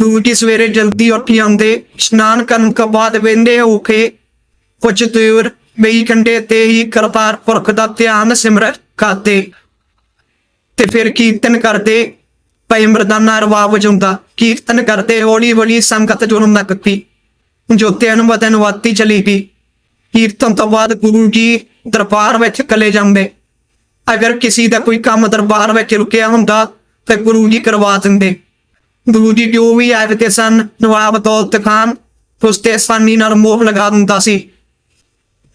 ਗੁਰੂ ਜੀ ਸਵੇਰੇ ਜਲਦੀ ਉੱਠ ਜਾਂਦੇ, ਇਸ਼ਨਾਨ ਕਰਨ ਤੋਂ ਬਾਅਦ ਵੇਂਦੇ ਹੋ ਕੇ ਕੁਝ ਦੂਰ ਬਈ ਕੰਡੇ ਤੇ ਹੀ ਕਰਤਾਰ ਪੁਰਖ ਦਾ ਧਿਆਨ ਸਿਮਰਤ ਕਰਦੇ ਤੇ ਫਿਰ ਕੀਰਤਨ ਕਰਦੇ। ਪਈ ਮਰਦਾਨਾ ਰਵਾਬ ਵਜਾਉਂਦਾ ਕੀਰਤਨ ਕਰਦੇ ਹੌਲੀ ਹੌਲੀ ਸੰਗਤ ਜੁੜਨ ਲੱਗ ਪਈ। ਜੋਤੇ ਅਨੁਮਤਨ ਵਾਤੀ ਚਲੀ ਗਈ। ਕੀਰਤਨ ਤੋਂ ਬਾਅਦ ਗੁਰੂ ਜੀ ਦਰਬਾਰ ਵਿੱਚ ਕਲੇ ਜਾਂਦੇ। ਅਗਰ ਕਿਸੇ ਦਾ ਕੋਈ ਕੰਮ ਦਰਬਾਰ ਵਿੱਚ ਰੁਕਿਆ ਹੁੰਦਾ, ਤੇ ਗੁਰੂ ਜੀ ਕਰਵਾ ਦਿੰਦੇ। ਗੁਰੂ ਜੀ ਜੋ ਵੀ ਆਖਦੇ ਸਨ? ਨਵਾਬ ਦੌਲਤ ਖਾਨ ਉਸ ਤੇ ਨਾਲ ਮੋਹ ਲਗਾ ਦਿੰਦਾ ਸੀ।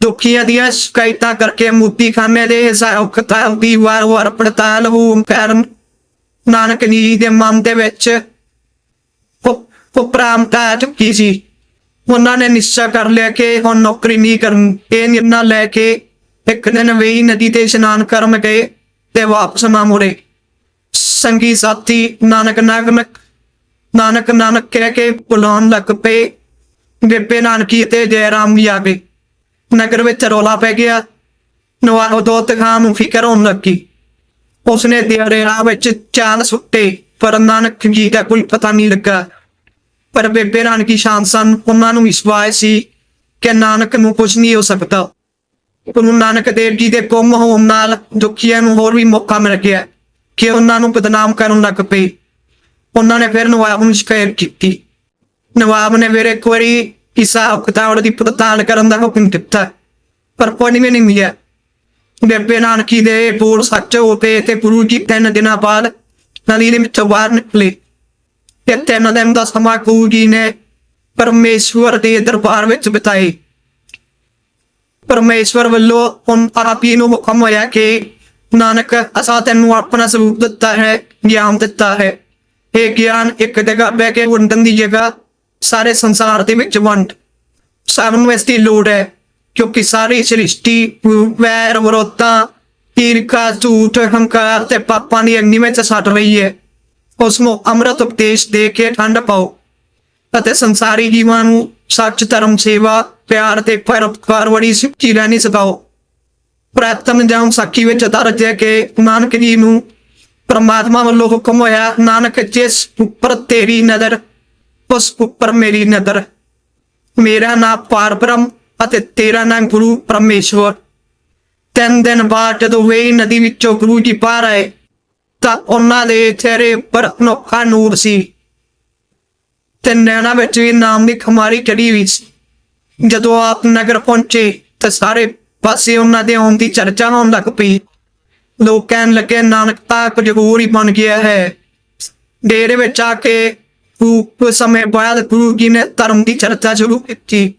ਦੁਖੀਆਂ ਦੀਆਂ ਸ਼ਿਕਾਇਤਾਂ ਕਰਕੇ ਮੂਤੀ ਖਾਨੇ ਦੇ ਹਿਸਾਬ ਕਿਤਾਬ ਦੀ ਵਾਰ ਵਾਰ ਪੜਤਾਲ ਹੋਣ ਕਾਰਨ ਨਾਨਕ ਜੀ ਦੇ ਮਨ ਦੇ ਵਿੱਚ ਉਪਰਾਮਤਾ ਆ ਚੁੱਕੀ ਸੀ? ਉਹਨਾਂ ਨੇ ਨਿਸ਼ਚਾ ਕਰ ਲਿਆ ਕਿ ਹੁਣ ਨੌਕਰੀ ਨਹੀਂ ਕਰਨ। ਇਹ ਨਿਰਣਾ ਲੈ ਕੇ ਇੱਕ ਦਿਨ ਵੇਈ ਨਦੀ ਤੇ ਇਸ਼ਨਾਨ ਕਰਨ ਗਏ ਤੇ ਵਾਪਸ ਨਾ ਮੁੜੇ। ਸੰਗੀ ਸਾਥੀ ਨਾਨਕ ਨਾਨਕ ਨਾਨਕ ਨਾਨਕ ਕਹਿ ਕੇ ਬੁਲਾਉਣ ਲੱਗ ਪਏ। ਬੇਬੇ ਨਾਨਕੀ ਤੇ ਜੈ ਰਾਮ ਵੀ ਆ ਗਏ। ਨਗਰ ਵਿੱਚ ਰੌਲਾ ਪੈ ਗਿਆ। ਨਵਾਬ ਦੋਤ ਖਾਨ ਨੂੰ ਫਿਕਰ ਹੋਣ ਲੱਗੀ। ਉਸਨੇ ਦਿਹਾੜੇ ਰਾਹ ਵਿੱਚ ਚਾਲ ਸੁੱਟੇ, ਪਰ ਨਾਨਕ ਜੀ ਦਾ ਕੋਈ ਪਤਾ ਨਹੀਂ ਲੱਗਾ। ਪਰ ਬੇਬੇ ਨਾਨਕੀ ਸ਼ਾਨ ਸਨ। ਉਹਨਾਂ ਨੂੰ ਵਿਸ਼ਵਾਸ ਸੀ ਕਿ ਨਾਨਕ ਨੂੰ ਕੁਝ ਨਹੀਂ ਹੋ ਸਕਦਾ। ਗੁਰੂ ਨਾਨਕ ਦੇਵ ਜੀ ਦੇ ਗੁੰਮ ਹੋਣ ਨਾਲ ਦੁਖੀਆਂ ਨੂੰ ਹੋਰ ਵੀ ਮੌਕਾ ਮਿਲ ਗਿਆ ਕਿ ਉਹਨਾਂ ਨੂੰ ਬਦਨਾਮ ਕਰਨ ਲੱਗ ਪਏ। ਉਹਨਾਂ ਨੇ ਫਿਰ ਨਵਾਬ ਨੂੰ ਸ਼ਿਕਾਇਤ ਕੀਤੀ। ਨਵਾਬ ਨੇ ਫਿਰ ਇੱਕ ਵਾਰੀ ਹਿਸਾਬ ਕਿਤਾਬ ਦੀ ਪੜਤਾਲ ਕਰਨ ਦਾ ਹੁਕਮ ਦਿੱਤਾ। ਪਰ ਕੋਈ ਵੀ ਨਹੀਂ ਮਿਲਿਆ। ਬੇਬੇ ਨਾਨਕੀ ਦੇ ਬੋਲ ਸੱਚ ਹੋ ਤੇ ਤੇ ਗੁਰੂ ਜੀ ਤਿੰਨ ਦਿਨਾਂ ਬਾਅਦ ਨਦੀ ਦੇ ਵਿੱਚੋਂ ਬਾਹਰ ਨਿਕਲੇ। ਤੇ ਤਿੰਨ ਦਿਨ ਦਾ ਸਮਾਂ ਗੁਰੂ ਜੀ ਨੇ ਪਰਮੇਸ਼ਵਰ ਦੇ ਦਰਬਾਰ ਵਿੱਚ ਬਿਤਾਏ। ਪਰਮੇਸ਼ਵਰ ਵੱਲੋਂ ਹੁਣ ਆਪ ਨੂੰ ਹੁਕਮ ਹੋਇਆ ਕਿ ਨਾਨਕ ਅਸਾਂ ਤੈਨੂੰ ਆਪਣਾ ਸਰੂਪ ਦਿੱਤਾ ਹੈ, ਗਿਆਨ ਦਿੱਤਾ ਹੈ। ਇਹ ਗਿਆਨ, ਇੱਕ ਜਗ੍ਹਾ ਬਹਿ ਕੇ ਵੰਡਣ ਦੀ ਜਗ੍ਹਾ, ਸਾਰੇ ਸੰਸਾਰ ਦੇ ਵਿੱਚ ਵੰਡ। ਸਭ ਨੂੰ ਇਸ ਦੀ ਲੋੜ ਹੈ, ਕਿਉਂਕਿ ਸਾਰੀ ਸ੍ਰਿਸ਼ਟੀ, ਵੈਰ ਵਿਰੋਧਤਾ ਈਰਖਾ ਝੂਠ, ਹੰਕਾਰ ਤੇ ਪਾਪਾਂ ਦੀ ਅਗਨੀ ਵਿੱਚ ਸੱਟ ਰਹੀ ਹੈ। ਉਸ ਨੂੰ ਅੰਮ੍ਰਿਤ ਉਪਦੇਸ਼ ਦੇ ਕੇ ਠੰਡ ਪਾਓ ਅਤੇ ਸੰਸਾਰੀ ਜੀਵਾਂ ਨੂੰ ਸੱਚ, ਧਰਮ, ਸੇਵਾ, ਪਿਆਰ ਤੇ ਪਰਉਪਕਾਰ ਵੜੀ ਸਿੱਖੀ ਰਹਿਣੀ ਸਿਖਾਓ। ਪ੍ਰਾਤਨ ਜਾਮ ਸਾਖੀ ਵਿੱਚ ਦਰਜ ਹੈ ਕਿ ਨਾਨਕ ਜੀ ਨੂੰ ਪਰਮਾਤਮਾ ਵੱਲੋਂ ਹੁਕਮ ਹੋਇਆ, ਨਾਨਕ ਜਿਸ ਉੱਪਰ ਤੇਰੀ ਨਜ਼ਰ, ਉਸ ਉੱਪਰ ਮੇਰੀ ਨਜ਼ਰ। ਮੇਰਾ ਨਾਮ ਪਾਰਬ੍ਰਹਮ ਅਤੇ ਤੇਰਾ ਨਾਮ ਗੁਰੂ ਪਰਮੇਸ਼ਵਰ। ਤਿੰਨ ਦਿਨ ਬਾਅਦ ਜਦੋਂ ਵੇ ਨਦੀ ਵਿੱਚੋਂ ਗੁਰੂ ਜੀ ਬਾਹਰ ਆਏ, ਤਾਂ ਉਹਨਾਂ ਦੇ ਚਿਹਰੇ ਪਰ ਅਨੋਖਾ ਨੂਰ ਸੀ। ਤੇ ਨੈਣਾ ਵਿੱਚ ਵੀ ਨਾਮ ਦੀ ਖਮਾਰੀ ਚੜੀ ਹੋਈ ਸੀ। ਜਦੋਂ ਆਪ ਨਗਰ ਪਹੁੰਚੇ, ਤਾਂ ਸਾਰੇ ਪਾਸੇ ਉਹਨਾਂ ਦੇ ਆਉਣ ਦੀ ਚਰਚਾ ਹੋਣ ਲੱਗ ਪਈ। ਲੋਕ ਕਹਿਣ ਲੱਗੇ, ਨਾਨਕ ਤਾਂ ਕੁਝ ਹੀ ਬਣ ਗਿਆ ਹੈ। ਡੇਰੇ ਵਿੱਚ ਆ ਕੇ ਕੁਝ ਸਮੇਂ ਬਾਅਦ ਗੁਰੂ ਜੀ ਨੇ ਧਰਮ ਦੀ ਚਰਚਾ ਸ਼ੁਰੂ ਕੀਤੀ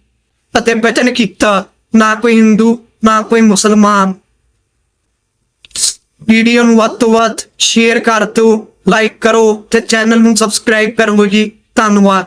ਅਤੇ ਬਚਨ ਕੀਤਾ। ਨਾ ਕੋਈ ਹਿੰਦੂ, ਨਾ ਕੋਈ ਮੁਸਲਮਾਨ। ਵੀਡੀਓ ਨੂੰ ਵੱਧ ਤੋਂ ਵੱਧ ਸ਼ੇਅਰ ਕਰ ਦਿਓ ਲਾਈਕ ਕਰੋ ਤੇ ਚੈਨਲ ਨੂੰ ਸਬਸਕ੍ਰਾਈਬ ਕਰੋ ਜੀ। ਧੰਨਵਾਦ।